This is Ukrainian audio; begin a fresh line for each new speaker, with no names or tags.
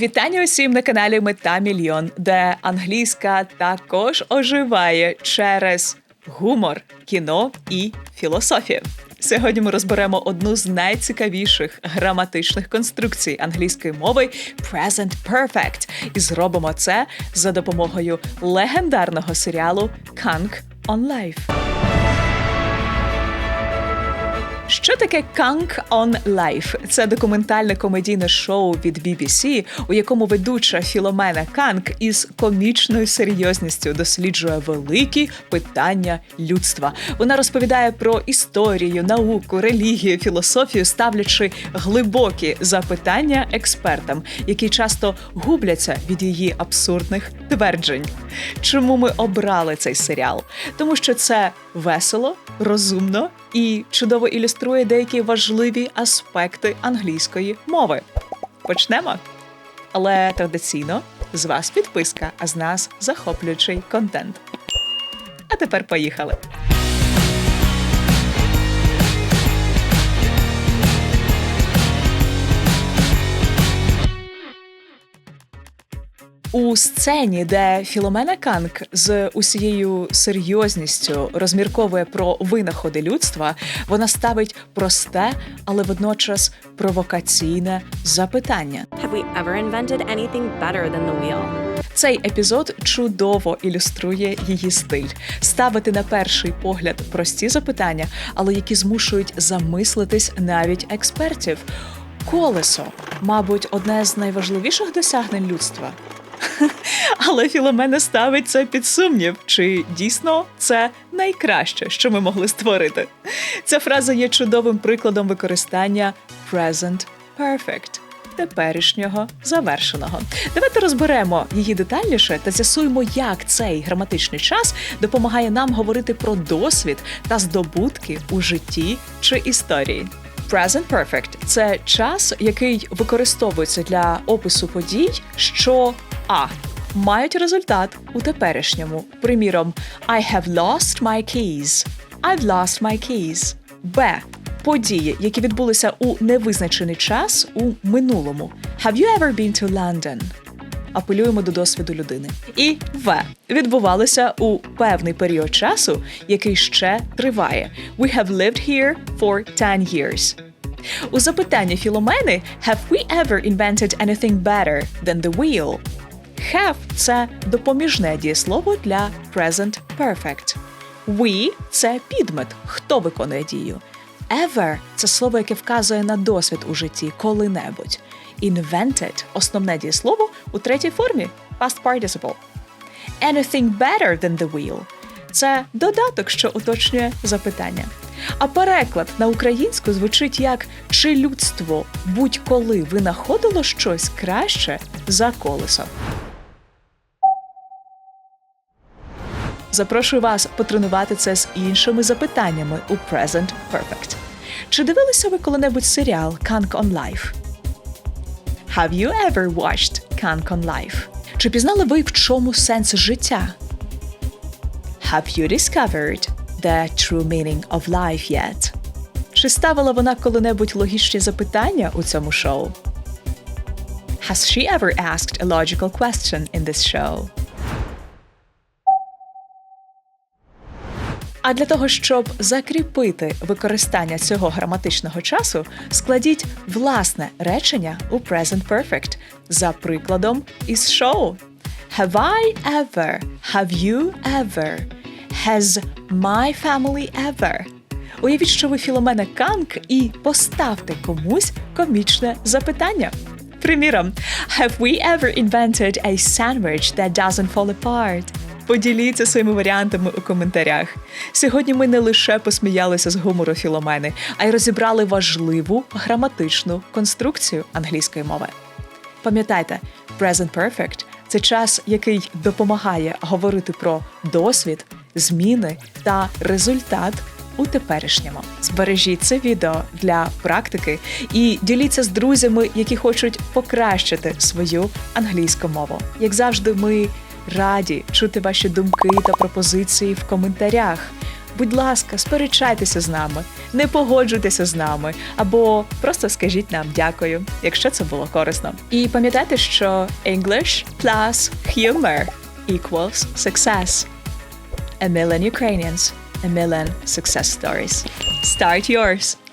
Вітання усім на каналі Мета Мільйон, де англійська також оживає через гумор, кіно і філософію. Сьогодні ми розберемо одну з найцікавіших граматичних конструкцій англійської мови Present Perfect. І зробимо це за допомогою легендарного серіалу Kang on Life. Що таке Kang on Life? Це документальне комедійне шоу від BBC, у якому ведуча Філомена Канг із комічною серйозністю досліджує великі питання людства. Вона розповідає про історію, науку, релігію, філософію, ставлячи глибокі запитання експертам, які часто губляться від її абсурдних тверджень. Чому ми обрали цей серіал? Тому що це весело, розумно і чудово ілюструє деякі важливі аспекти англійської мови. Почнемо. Але традиційно з вас підписка, а з нас захоплюючий контент. А тепер поїхали. У сцені, де Філомена Канг з усією серйозністю розмірковує про винаходи людства, вона ставить просте, але водночас провокаційне запитання.
Have we ever invented anything better than the wheel?
Цей епізод чудово ілюструє її стиль, ставити на перший погляд прості запитання, але які змушують замислитись навіть експертів. Колесо, мабуть, одне з найважливіших досягнень людства. Але Філомена ставить це під сумнів, чи дійсно це найкраще, що ми могли створити. Ця фраза є чудовим прикладом використання present perfect. Теперішнього завершеного. Давайте розберемо її детальніше та з'ясуємо, як цей граматичний час допомагає нам говорити про досвід та здобутки у житті чи історії. Present Perfect – це час, який використовується для опису подій, що а мають результат у теперішньому. Приміром, I have lost my keys. I've lost my keys. Б. Події, які відбулися у невизначений час у минулому. Have you ever been to London? Апелюємо до досвіду людини. І В. Відбувалося у певний період часу, який ще триває. We have lived here for 10 years. У запитанні Філомени Have we ever invented anything better than the wheel? Have – це допоміжне дієслово для present perfect. We – це підмет, хто виконує дію. Ever – це слово, яке вказує на досвід у житті коли-небудь. Invented – основне дієслово у третій формі past participle. Anything better than the wheel – це додаток, що уточнює запитання. А переклад на українську звучить як чи людство будь-коли винаходило щось краще за колесо. Запрошую вас потренувати це з іншими запитаннями у Present Perfect. Чи дивилися ви коли-небудь серіал Kang on Life? Have you ever watched Kang on Life? Чи пізнали ви, в чому сенс життя? Have you discovered the true meaning of life yet? Чи ставила вона коли-небудь логічні запитання у цьому шоу? Has she ever asked a logical question in this show? А для того, щоб закріпити використання цього граматичного часу, складіть власне речення у Present Perfect за прикладом із шоу. Have I ever? Have you ever? Has my family ever? Уявіть, що ви Філомена Канг і поставте комусь комічне запитання. Приміром, Have we ever invented a sandwich that doesn't fall apart? Поділіться своїми варіантами у коментарях. Сьогодні ми не лише посміялися з гумору Філомени, а й розібрали важливу граматичну конструкцію англійської мови. Пам'ятайте, Present Perfect – це час, який допомагає говорити про досвід, зміни та результат у теперішньому. Збережіть це відео для практики і діліться з друзями, які хочуть покращити свою англійську мову. Як завжди, ми раді чути ваші думки та пропозиції в коментарях. Будь ласка, сперечайтеся з нами, не погоджуйтеся з нами, або просто скажіть нам дякую, якщо це було корисно. І пам'ятайте, що English plus humor equals success. A million Ukrainians, a million success stories. Start yours!